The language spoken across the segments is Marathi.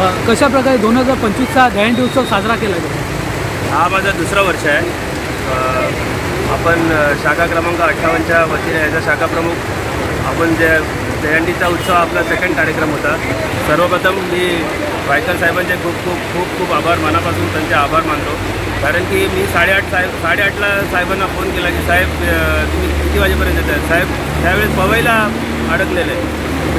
कशा प्रकारे दोन हजार पंचवीसचा दहंडी उत्सव साजरा केला गेला हा माझा दुसरा वर्ष आहे. आपण शाखा क्रमांक अठ्ठावन्नच्या वतीने याचा शाखा प्रमुख आपण जे दहीहंडीचा उत्सव आपला सेकंड कार्यक्रम होता. सर्वप्रथम मी वायकर साहेबांचे खूप खूप खूप खूप आभार मनापासून त्यांचे आभार मानतो. कारण की मी साडेआठ साहेब साडेआठला साहेबांना फोन केला की साहेब तुम्ही किती वाजेपर्यंत येत आहे साहेब त्यावेळेस पवईला अडकलेले.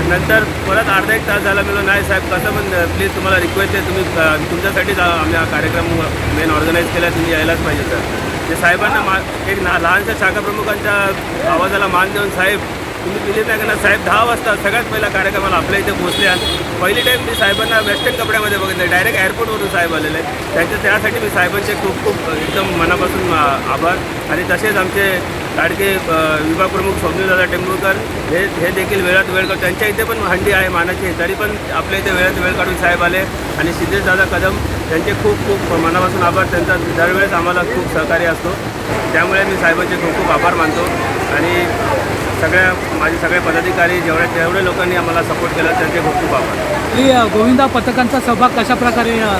नंतर परत अर्धा एक तास झाला मिळून नाही साहेब कसं पण प्लीज तुम्हाला रिक्वेस्ट आहे तुम्ही तुमच्यासाठीच आम्ही हा कार्यक्रम मेन ऑर्गनाईज केला तुम्ही यायलाच पाहिजे सर ते साहेबांना मा एक ना लहानशा शाखा प्रमुखांच्या आवाजाला मान देऊन साहेब तुम्ही दिले नाही का ना साहेब दहा वाजता सगळ्यात पहिला कार्यक्रमाला आपल्या इथे पोहोचले आणि पहिली टाईम मी साहेबांना वेस्टर्न कपड्यामध्ये बघितलं डायरेक्ट एअरपोर्टवरून साहेब आलेले त्यांच्या त्यासाठी मी साहेबांचे खूप खूप एकदम मनापासून आभार. आणि तसेच आमचे लाडके अ, विभाग प्रमुख स्वप्नीलदादा टेंभुळकर हे हे देखील वेळात वेळ काढून त्यांच्या इथे पण हंडी आहे मानाची तरी पण आपल्या इथे वेळात वेळ काढून साहेब आले. आणि सिद्धेशदादा कदम त्यांचे खूप खूप मनापासून आभार. त्यांचा दरवेळेस आम्हाला खूप सहकार्य असतो. त्यामुळे मी साहेबांचे खूप खूप आभार मानतो. आणि सगळ्या माझे सगळे पदाधिकारी जेवढ्या जेवढ्या लोकांनी आम्हाला सपोर्ट केला त्यांचे खूप खूप आभार. गोविंदा पथकांचा सहभाग कशा प्रकारे अ,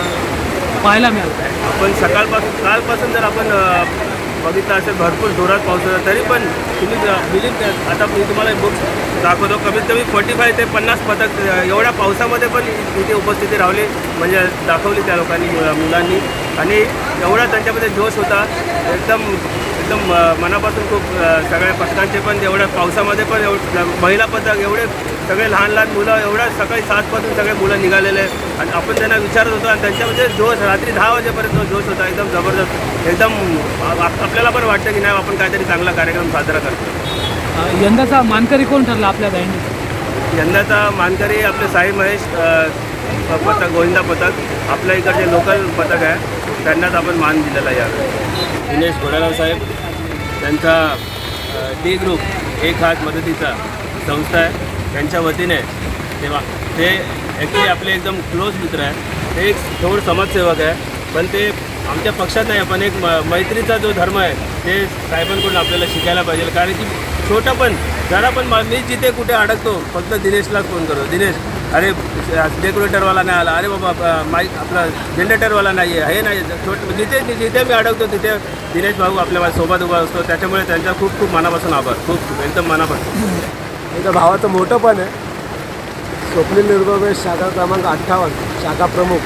पाहायला मिळाला? आपण सकाळपासून कालपासून जर आपण बघितलं असेल भरपूर जोरात पाऊस होता. तरी पण तुम्ही बिलीव आता मी तुम्हाला बुक्स दाखवतो. कमीत कमी फोर्टी फाय ते पन्नास पथक एवढ्या पावसामध्ये पण इथे उपस्थिती राहिली म्हणजे दाखवली त्या लोकांनी मुला- मुलांनी. आणि एवढा त्यांच्यामध्ये जोश होता. एकदम एकदम मनापासून खूप सगळ्या पथकांचे पण एवढ्या पावसामध्ये पण एवढ महिला पथक एवढे सगळे लहान लहान मुलं एवढ्या सकाळी सातपासून सगळे मुलं निघालेले आणि आपण त्यांना विचारत होतो आणि त्यांच्यामध्ये जोश रात्री दहा वाजेपर्यंत जोश होता एकदम जबरदस्त एकदम आपल्याला पण वाटतं की नाही आपण काहीतरी चांगला कार्यक्रम साजरा करतो. यंदाचा मानकरी कोण ठरला आपल्या दहीहंडीचा यंदाचा मानकरी आपले साई महेश पथक गोविंदा पथक आपल्या इकडचे लोकल पथक आहे. त्यांनाच आपण मान दिलेला आहे यावेळी. दिनेश घोडाराव साहेब त्यांचा डी ग्रुप एक हात मदतीचा संस्था आहे. त्यांच्या वतीने तेव्हा ते ॲक्च्युली आपले एकदम क्लोज मित्र आहे. ते एक थोड समाजसेवक आहे. पण ते आमच्या पक्षात नाही पण एक म मैत्रीचा जो धर्म आहे ते साहेबांकडून आपल्याला शिकायला पाहिजे. कारण की छोटं पण जरा पण मी जिथे कुठे अडकतो फक्त दिनेशलाच फोन करतो. दिनेश अरे डेकोरेटरवाला नाही आला. अरे बाबा माई आपला जनरेटरवाला नाही आहे हे नाही छोट जिथे जिथे मी अडकतो तिथे दिनेश भाऊ आपल्यासोबत उभा असतो. त्याच्यामुळे त्यांचा खूप खूप मनापासून आभार. खूप खूप. एकदम मनापासून. त्याच्या भावाचं मोठं पण आहे. स्वप्नील निर्गोबे शाखा क्रमांक अठ्ठावन्न शाखा प्रमुख.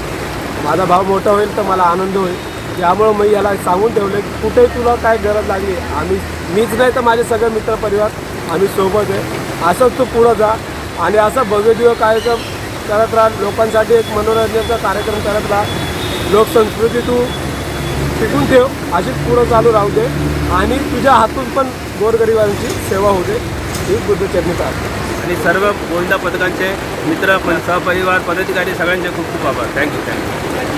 माझा भाव मोठा होईल तर मला आनंद होईल. त्यामुळं मी याला सांगून ठेवलं की कुठेही तुला काय गरज लागली आम्ही मीच नाही तर माझे सगळे मित्रपरिवार आम्ही सोबत आहे. असंच तू पुढं जा आणि असं भव्य कार्यक्रम करत राहा. लोकांसाठी एक मनोरंजनाचा कार्यक्रम करत राहा. लोकसंस्कृती तू टिकून ठेव. अशीच पुढं चालू राहू दे. आणि तुझ्या हातून पण गोरगरिबांची सेवा होऊ दे. ही प्रार्थना आणि सर्व गोविंदा पथकांचे मित्र पण सहपरिवार पदाधिकारी सगळ्यांचे खूप खूप आभार. Thank you thank you